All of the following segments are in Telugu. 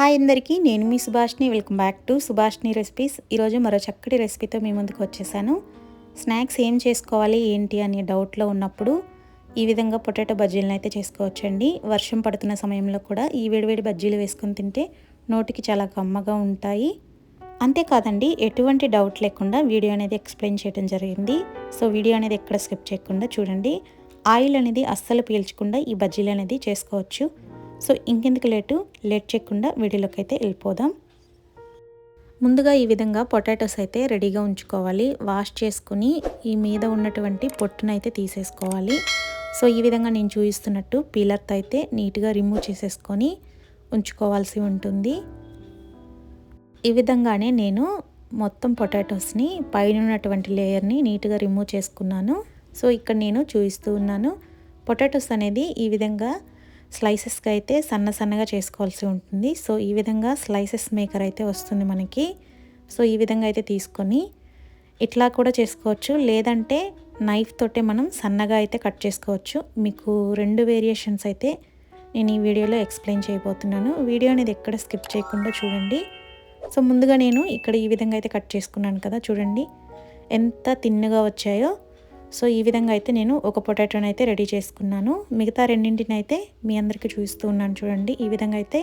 హాయ్ అందరికీ నేను మీ Subhashini welcome back to Subhashini recipes. ఈరోజు మరో చక్కటి రెసిపీతో మీ ముందుకు వచ్చేసాను. స్నాక్స్ ఏం చేసుకోవాలి ఏంటి అనే డౌట్లో ఉన్నప్పుడు ఈ విధంగా పొటాటో బజ్జీలను అయితే చేసుకోవచ్చండి. వర్షం పడుతున్న సమయంలో కూడా ఈ వేడివేడి బజ్జీలు వేసుకొని తింటే నోటికి చాలా కమ్మగా ఉంటాయి. అంతేకాదండి ఎటువంటి డౌట్ లేకుండా వీడియో అనేది ఎక్స్ప్లెయిన్ చేయడం జరిగింది. సో వీడియో అనేది ఎక్కడ స్కిప్ చేయకుండా చూడండి. ఆయిల్ అనేది అస్సలు పీల్చకుండా ఈ బజ్జీలు అనేది చేసుకోవచ్చు. సో ఇంకెందుకు లేటు? లేట్ చేయకుండా వీడియోలోకి అయితే వెళ్ళిపోదాం. ముందుగా ఈ విధంగా పొటాటోస్ అయితే రెడీగా ఉంచుకోవాలి. వాష్ చేసుకుని ఈ మీద ఉన్నటువంటి పొట్టునైతే తీసేసుకోవాలి. సో ఈ విధంగా నేను చూపిస్తున్నట్టు పీలర్తో అయితే నీట్గా రిమూవ్ చేసేసుకొని ఉంచుకోవాల్సి ఉంటుంది. ఈ విధంగానే నేను మొత్తం పొటాటోస్ని పైన ఉన్నటువంటి లేయర్ని నీట్గా రిమూవ్ చేసుకున్నాను. సో ఇక్కడ నేను చూపిస్తూ ఉన్నాను. పొటాటోస్ అనేది ఈ విధంగా స్లైసెస్గా అయితే సన్న సన్నగా చేసుకోవాల్సి ఉంటుంది. సో ఈ విధంగా స్లైసెస్ మేకర్ అయితే వస్తుంది మనకి. సో ఈ విధంగా అయితే తీసుకొని ఇట్లా కూడా చేసుకోవచ్చు. లేదంటే నైఫ్ తోటే మనం సన్నగా అయితే కట్ చేసుకోవచ్చు. మీకు రెండు వేరియేషన్స్ అయితే నేను ఈ వీడియోలో ఎక్స్ప్లెయిన్ చేయబోతున్నాను. వీడియో అనేది ఎక్కడ స్కిప్ చేయకుండా చూడండి. సో ముందుగా నేను ఇక్కడ ఈ విధంగా అయితే కట్ చేసుకున్నాను కదా చూడండి. ఎంత తిన్నగా వచ్చాయో. సో ఈ విధంగా అయితే నేను ఒక పొటాటోని అయితే రెడీ చేసుకున్నాను. మిగతా రెండింటిని అయితే మీ అందరికీ చూపిస్తూ ఉన్నాను చూడండి. ఈ విధంగా అయితే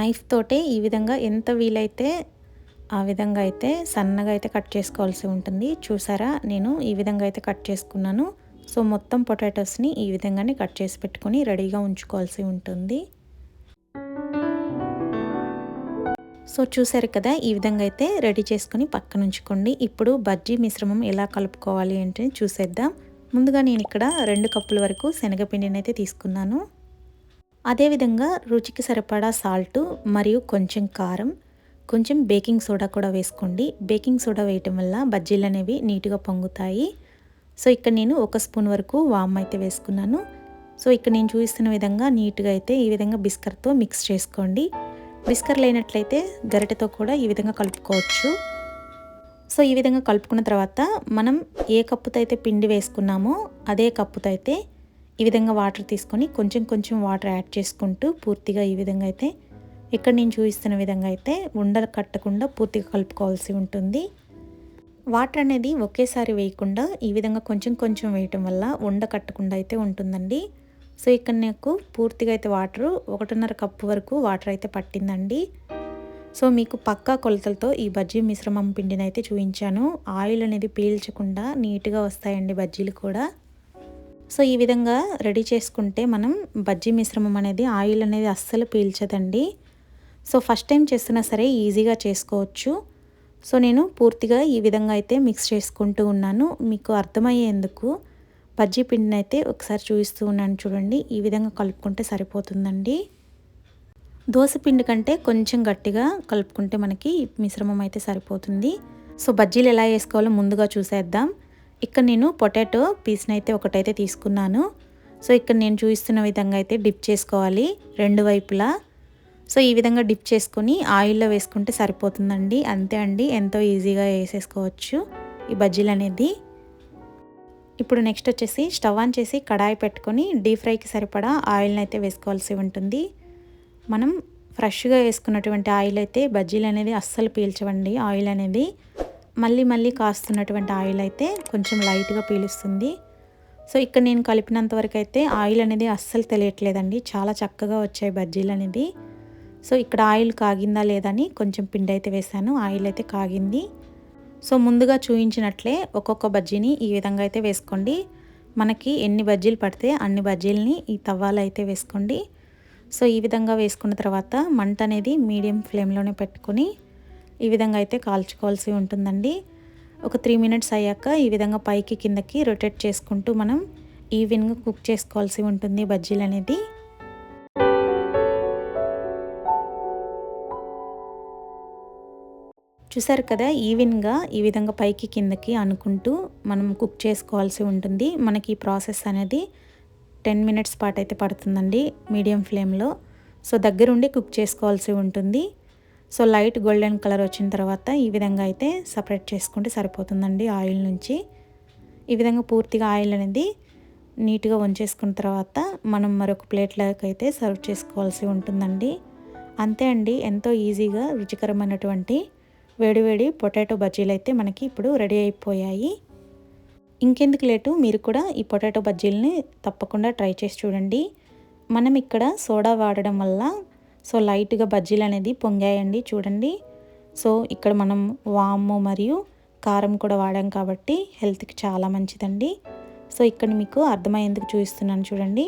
నైఫ్ తోటే ఈ విధంగా ఎంత వీలైతే ఆ విధంగా అయితే సన్నగా అయితే కట్ చేసుకోవాల్సి ఉంటుంది. చూసారా? నేను ఈ విధంగా అయితే కట్ చేసుకున్నాను. సో మొత్తం పొటాటోస్ని ఈ విధంగానే కట్ చేసి పెట్టుకొని రెడీగా ఉంచుకోవాల్సి ఉంటుంది. సో చూసారు కదా ఈ విధంగా అయితే రెడీ చేసుకొని పక్కన ఉంచుకోండి. ఇప్పుడు బజ్జీ మిశ్రమం ఎలా కలుపుకోవాలి అంటే చూసేద్దాం. ముందుగా నేను ఇక్కడ రెండు కప్పుల వరకు శనగపిండిని అయితే తీసుకున్నాను. అదేవిధంగా రుచికి సరిపడా సాల్ట్ మరియు కొంచెం కారం కొంచెం బేకింగ్ సోడా కూడా వేసుకోండి. బేకింగ్ సోడా వేయటం వల్ల బజ్జీలు అనేవి నీట్గా పొంగుతాయి. సో ఇక్కడ నేను ఒక స్పూన్ వరకు వామ్ అయితే వేసుకున్నాను. సో ఇక్కడ నేను చూపిస్తున్న విధంగా నీట్గా అయితే ఈ విధంగా బిస్కర్తో మిక్స్ చేసుకోండి. విస్కర్ లేనట్లయితే గరిటెతో కూడా ఈ విధంగా కలుపుకోవచ్చు. సో ఈ విధంగా కలుపుకున్న తర్వాత మనం ఏ కప్పుతో అయితే పిండి వేసుకున్నామో అదే కప్పుతో అయితే ఈ విధంగా వాటర్ తీసుకొని కొంచెం కొంచెం వాటర్ యాడ్ చేసుకుంటూ పూర్తిగా ఈ విధంగా అయితే ఇక్కడ నేను చూపిస్తున్న విధంగా అయితే ఉండలు కట్టకుండా పూర్తిగా కలుపుకోవాల్సి ఉంటుంది. వాటర్ అనేది ఒకేసారి వేయకుండా ఈ విధంగా కొంచెం కొంచెం వేయటం వల్ల ఉండ కట్టకుండా అయితే ఉంటుందండి. సో ఇక్కడ నాకు పూర్తిగా అయితే వాటర్ ఒకటిన్నర కప్పు వరకు వాటర్ అయితే పట్టిందండి. సో మీకు పక్కా కొలతలతో ఈ బజ్జీ మిశ్రమం పిండిని అయితే చూపించాను. ఆయిల్ అనేది పీల్చకుండా నీట్గా వస్తాయండి బజ్జీలు కూడా. సో ఈ విధంగా రెడీ చేసుకుంటే మనం బజ్జీ మిశ్రమం అనేది ఆయిల్ అనేది అస్సలు పీల్చదండి. సో ఫస్ట్ టైం చేస్తున్నా సరే ఈజీగా చేసుకోవచ్చు. సో నేను పూర్తిగా ఈ విధంగా అయితే మిక్స్ చేసుకుంటూ ఉన్నాను. మీకు అర్థమయ్యేందుకు బజ్జీ పిండిని అయితే ఒకసారి చూపిస్తూ ఉన్నాను చూడండి. ఈ విధంగా కలుపుకుంటే సరిపోతుందండి. దోశ పిండి కంటే కొంచెం గట్టిగా కలుపుకుంటే మనకి మిశ్రమం అయితే సరిపోతుంది. సో బజ్జీలు ఎలా వేసుకోవాలో ముందుగా చూసేద్దాం. ఇక్కడ నేను పొటాటో పీస్ని అయితే ఒకటైతే తీసుకున్నాను. సో ఇక్కడ నేను చూపిస్తున్న విధంగా అయితే డిప్ చేసుకోవాలి రెండు వైపులా. సో ఈ విధంగా డిప్ చేసుకుని ఆయిల్లో వేసుకుంటే సరిపోతుందండి. అంతే అండి. ఎంతో ఈజీగా వేసేసుకోవచ్చు ఈ బజ్జీలు అనేది. ఇప్పుడు నెక్స్ట్ వచ్చేసి స్టవ్ ఆన్ చేసి కడాయి పెట్టుకొని డీప్ ఫ్రైకి సరిపడా ఆయిల్ని అయితే వేసుకోవాల్సి ఉంటుంది. మనం ఫ్రెష్గా వేసుకున్నటువంటి ఆయిల్ అయితే బజ్జీలు అనేది అస్సలు పీల్చవండి. ఆయిల్ అనేది మళ్ళీ మళ్ళీ కాస్తున్నటువంటి ఆయిల్ అయితే కొంచెం లైట్గా పీలుస్తుంది. సో ఇక్కడ నేను కలిపినంత వరకు అయితే ఆయిల్ అనేది అస్సలు తెలియట్లేదండి. చాలా చక్కగా వచ్చాయి బజ్జీలు అనేది. సో ఇక్కడ ఆయిల్ కాగిందా లేదని కొంచెం పిండి అయితే వేసాను ఆయిల్ అయితే కాగింది. సో ముందుగా చూపించినట్లే ఒక్కొక్క బజ్జీని ఈ విధంగా అయితే వేసుకోండి. మనకి ఎన్ని బజ్జీలు పడితే అన్ని బజ్జీలని ఈ తవ్వాలు అయితే వేసుకోండి. సో ఈ విధంగా వేసుకున్న తర్వాత మంట అనేది మీడియం ఫ్లేమ్లోనే పెట్టుకొని ఈ విధంగా అయితే కాల్చుకోవాల్సి ఉంటుందండి. ఒక త్రీ మినిట్స్ అయ్యాక ఈ విధంగా పైకి కిందకి రొటేట్ చేసుకుంటూ మనం ఈవెన్గా కుక్ చేసుకోవాల్సి ఉంటుంది బజ్జీలు అనేది. చూసారు కదా ఈవెన్గా ఈ విధంగా పైకి కిందకి అనుకుంటూ మనం కుక్ చేసుకోవాల్సి ఉంటుంది. మనకి ఈ ప్రాసెస్ అనేది టెన్ మినిట్స్ పాటు అయితే పడుతుందండి మీడియం ఫ్లేమ్లో. సో దగ్గరుండి కుక్ చేసుకోవాల్సి ఉంటుంది. సో లైట్ గోల్డెన్ కలర్ వచ్చిన తర్వాత ఈ విధంగా అయితే సపరేట్ చేసుకుంటే సరిపోతుందండి ఆయిల్ నుంచి. ఈ విధంగా పూర్తిగా ఆయిల్ అనేది నీట్గా వంచేసుకున్న తర్వాత మనం మరొక ప్లేట్లోకి అయితే సర్వ్ చేసుకోవాల్సి ఉంటుందండి. అంతే అండి ఎంతో ఈజీగా రుచికరమైనటువంటి వేడివేడి పొటాటో బజ్జీలు అయితే మనకి ఇప్పుడు రెడీ అయిపోయాయి. ఇంకెందుకు లేటు మీరు కూడా ఈ పొటాటో బజ్జీలని తప్పకుండా ట్రై చేసి చూడండి. మనం ఇక్కడ సోడా వాడడం వల్ల సో లైట్గా బజ్జీలు అనేది పొంగాయండి చూడండి. సో ఇక్కడ మనం వాము మరియు కారం కూడా వాడాం కాబట్టి హెల్త్కి చాలా మంచిదండి. సో ఇక్కడ మీకు అర్థమయ్యేందుకు చూపిస్తున్నాను చూడండి.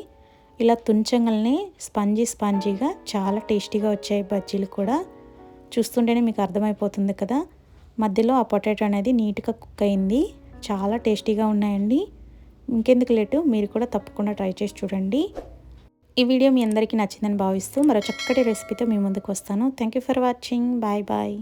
ఇలా తుంచంగల్ని స్పంజీ స్పంజీగా చాలా టేస్టీగా వచ్చాయి బజ్జీలు కూడా. చూస్తుంటేనే మీకు అర్థమైపోతుంది కదా. మధ్యలో ఆ పొటాటో అనేది నీట్గా కుక్ అయింది. చాలా టేస్టీగా ఉన్నాయండి. ఇంకెందుకు లేటు? మీరు కూడా తప్పకుండా ట్రై చేసి చూడండి. ఈ వీడియో మీ అందరికీ నచ్చిందని భావిస్తూ మరో చక్కటి రెసిపీతో మీ ముందుకు వస్తాను. Thank you for watching bye bye